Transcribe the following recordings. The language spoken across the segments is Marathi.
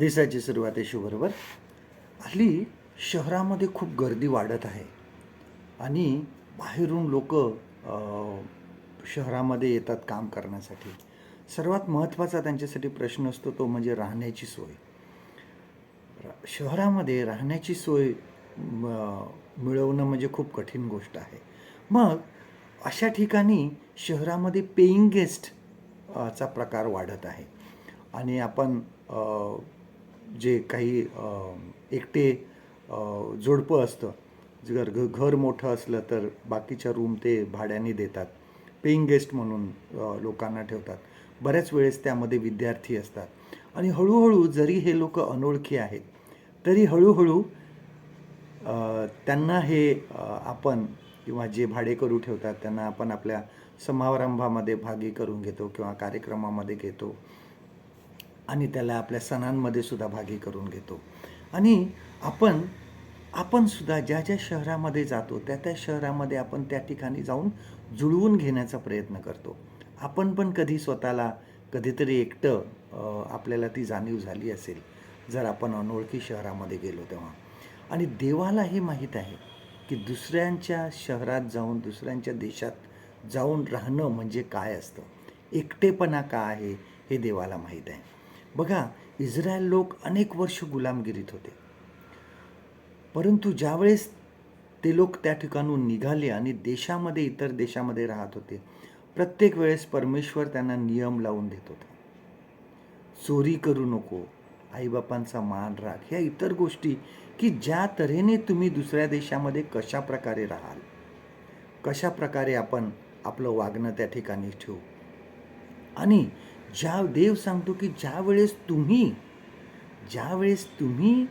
दिवसाची सुरुवात आहे बरोबर हल्ली शहरामध्ये खूप गर्दी वाढत आहे. आणि बाहेरून लोक शहरामध्ये येतात काम करण्यासाठी. सर्वात महत्त्वाचा त्यांच्यासाठी प्रश्न असतो तो म्हणजे राहण्याची सोय. शहरामध्ये राहण्याची सोय म- मिळवणं म्हणजे खूप कठीण गोष्ट आहे. मग अशा ठिकाणी शहरामध्ये पेईंग गेस्ट चा प्रकार वाढत आहे. आणि आपण जे काही एकटे जोडपं असतं जर घ घर मोठं असलं तर बाकीच्या रूम ते भाड्याने देतात. पेईंग गेस्ट म्हणून लोकांना ठेवतात. बऱ्याच वेळेस त्यामध्ये विद्यार्थी असतात. आणि हळूहळू जरी हे लोक अनोळखी आहेत तरी हळूहळू त्यांना हे आपण किंवा जे भाडेकरू ठेवतात त्यांना आपण आपल्या समारंभामध्ये भागी करून घेतो किंवा कार्यक्रमामध्ये घेतो. आणि त्याला आपल्या सणांमध्ये सुद्धा भागी करून घेतो. आणि आपण आपण सुद्धा ज्या ज्या शहरामध्ये जातो त्या त्या शहरामध्ये आपण त्या ठिकाणी जाऊन जुळवून घेण्याचा प्रयत्न करतो. आपण पण कधी स्वतःला कधीतरी एकटं आपल्याला ती जाणीव झाली असेल जर आपण अनोळखी शहरामध्ये गेलो तेव्हा. आणि देवाला हे माहीत आहे की दुसऱ्यांच्या शहरात जाऊन दुसऱ्यांच्या देशात जाऊन राहणं म्हणजे काय असतं? एकटेपणा का आहे हे देवाला माहीत आहे. बघा इस्रायल लोक अनेक वर्ष गुलामगिरीत होते. परंतु ज्यावेळेस ते लोक त्या ठिकाणून निघाले आणि देशामध्ये इतर देशामध्ये राहत होते प्रत्येक वेळेस परमेश्वर त्यांना नियम लावून देत होता. चोरी करू नको आईबापांचा मान राख ह्या इतर गोष्टी की ज्या तऱ्हेने तुम्ही दुसऱ्या देशामध्ये कशा प्रकारे राहाल कशा प्रकारे आपण आपलं वागणं त्या ठिकाणी ठेवू. आणि ज्या देव सांगतो की ज्या वेळेस तुम्ही ज्या वेळेस तुम्ही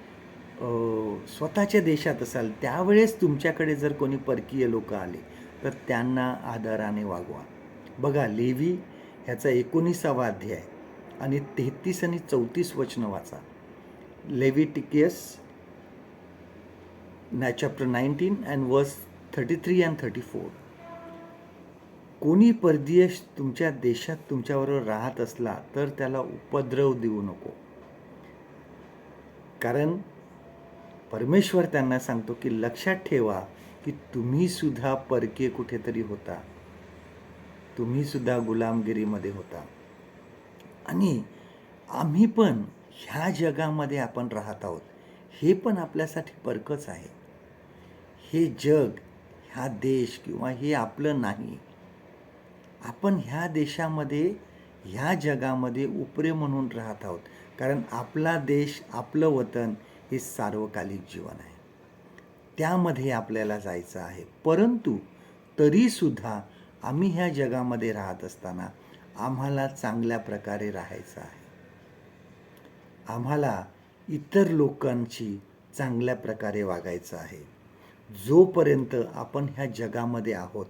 स्वतःच्या देशात असाल त्यावेळेस तुमच्याकडे जर कोणी परकीय लोक आले तर त्यांना आदराने वागवा. बघा लेवी ह्याचा एकोणीसावा अध्याय आणि तेहतीस आणि चौतीस वचनं वाचा. लेविटिकियस ना chapter nineteen and verse thirty three and thirty four. कोणी परदेश तुमच्या देशात तुमच्याबरोबर राहत असला तर त्याला उपद्रव देऊ नको. कारण परमेश्वर त्यांना सांगतो की लक्षात ठेवा की तुम्ही सुद्धा परके कुठेतरी होता. तुम्ही सुद्धा गुलामगिरीमध्ये होता. आणि आम्ही पण ह्या जगामध्ये आपण राहत आहोत. हे पण आपल्यासाठी परकच आहे. हे जग ह्या देश किंवा हे आपलं नाही. आपण ह्या देशामध्ये ह्या जगामध्ये उपरे म्हणून राहत आहोत. कारण आपला देश आपलं वतन हे सार्वकालिक जीवन आहे. त्यामध्ये आपल्याला जायचं आहे. परंतु तरीसुद्धा आम्ही ह्या जगामध्ये राहत असताना आम्हाला चांगल्या प्रकारे राहायचं आहे. आम्हाला इतर लोकांची चांगल्या प्रकारे वागायचं आहे. जोपर्यंत आपण ह्या जगामध्ये आहोत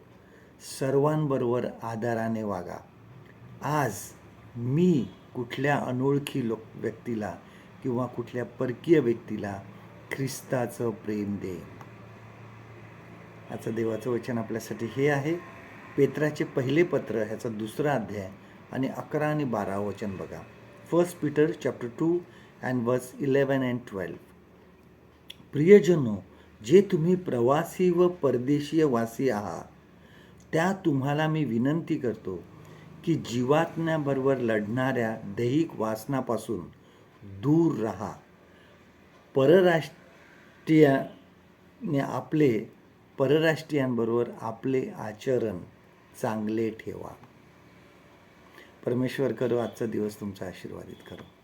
सर्वांबरोबर आदराने वागा. आज मी कुठल्या अनोळखी लोक व्यक्तीला किंवा कुठल्या परकीय व्यक्तीला ख्रिस्ताचं प्रेम दे याचं देवाचं वचन आपल्यासाठी हे आहे. पेत्राचे पहिले पत्र ह्याचा दुसरा अध्याय आणि अकरा आणि बारा वचन बघा. First Peter chapter two and verse eleven and twelve प्रियजनो जे तुम्ही प्रवासी व परदेशीय वासी आहात त्या तुम्हाला मी विनंती करतो की जीवात्म्याबरोबर लढणाऱ्या दैहिक वासनापासून दूर राहा. परराष्ट्रीयाने आपले परराष्ट्रीयांबरोबर आपले आचरण चांगले ठेवा. परमेश्वर करो आजचा दिवस तुमचा आशीर्वादित करो.